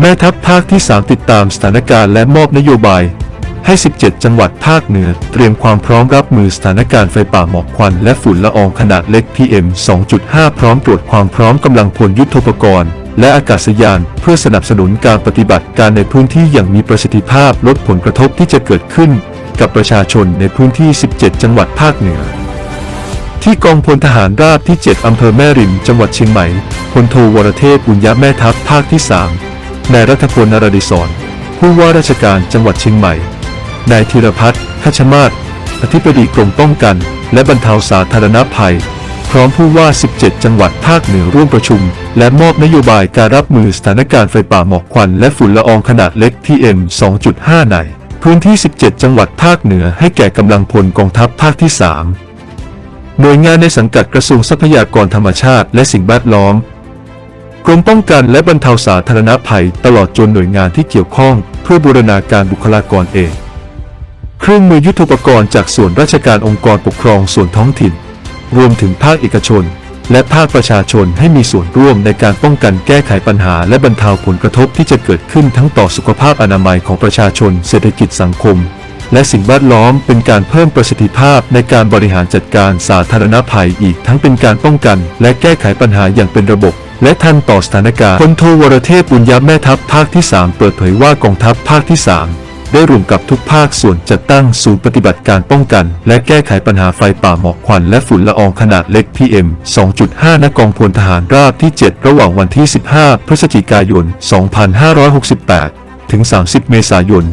แม่ทัพภาคที่ 3 ติดตามสถานการณ์และมอบนโยบาย ให้ 17 จังหวัดภาคเหนือ เตรียมความพร้อมรับมือสถานการณ์ไฟป่าหมอกควัน และฝุ่นละอองขนาดเล็ก PM 2.5 พร้อมตรวจความพร้อมกำลังพลยุทธปกรณ์ และอากาศยานเพื่อสนับสนุนการปฏิบัติการในพื้นที่อย่างมีประสิทธิภาพลดผลกระทบที่จะเกิดขึ้น กับประชาชนในพื้นที่ 17 จังหวัดภาคเหนือที่กองพลทหารราบที่ 7 อำเภอแม่ริม จังหวัดเชียงใหม่ พลโทวรเทพบุญยะแม่ทัพภาคที่ 3 นายรัฐพลนรดิศรผู้ว่าราชการจังหวัดเชียงใหม่ นายธีรพัฒน์คัชมาศอธิบดีกรมป้องกัน และบรรเทาสาธารณภัย พร้อมผู้ว่า 17 จังหวัดภาคเหนือร่วมประชุม และมอบนโยบายการรับมือสถานการณ์ไฟป่าหมอกควัน และฝุ่นละอองขนาดเล็ก PM 2.5 ในพื้นที่ 17 จังหวัดภาคเหนือให้แก่กำลังพลกองทัพภาคที่ 3 หน่วยงานในสังกัดกระทรวงทรัพยากรธรรมชาติและสิ่งแวดล้อม กรมป้องกันและบรรเทาสาธารณภัยตลอดจนหน่วยงานที่เกี่ยวข้อง เพื่อบูรณาการบุคลากรเอง เครื่องมือยุทธปกรณ์จากส่วนราชการองค์กรปกครองส่วนท้องถิ่น รวมถึงภาคเอกชน และภาคประชาชนให้มีส่วนร่วมในการป้องกันแก้ไขปัญหา และบรรเทาผลกระทบที่จะเกิดขึ้นทั้งต่อสุขภาพอนามัยของประชาชน เศรษฐกิจสังคม และสิ่งแวดล้อมเป็นการเพิ่มประสิทธิภาพในการบริหารจัดการสาธารณภัยอีกทั้งเป็นการป้องกัน และแก้ไขปัญหาอย่างเป็นระบบ และทันต่อสถานการณ์พลโทวรเทพบุญยะแม่ทัพภาคที่ 3 เปิดเผยว่ากองทัพภาคที่ 3ได้ร่วมกับทุกภาคส่วนจัดตั้งศูนย์ปฏิบัติการป้องกัน และแก้ไขปัญหาไฟป่าหมอกควันและฝุ่นละอองขนาดเล็ก PM 2.5 ณ กองพลทหารราบที่ 7 ระหว่างวันที่ 15 พฤศจิกายน 2568 ถึง 30 เมษายน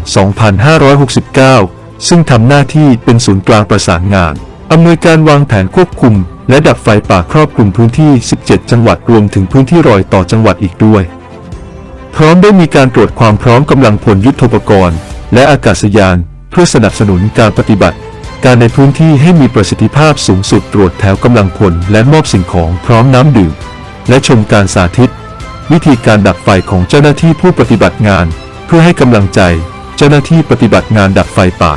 2569 ซึ่งทำหน้าที่เป็นศูนย์กลางประสานงาน อำนวยการวางแผนควบคุม และดับไฟป่าครอบคลุมพื้นที่ 17 จังหวัดรวมถึงพื้นที่รอยต่อจังหวัดอีกด้วย พร้อมได้มีการตรวจความพร้อมกำลังพลยุทธปกรณ์ และอากาศยาน เพื่อสนับสนุนการปฏิบัติ การในพื้นที่ให้มีประสิทธิภาพสูงสุดตรวจแถวกำลังพลและมอบสิ่งของพร้อมน้ำดื่ม และชมการสาธิต วิธีการดับไฟของเจ้าหน้าที่ผู้ปฏิบัติงาน เพื่อให้กำลังใจ เจ้าหน้าที่ปฏิบัติงานดับไฟป่า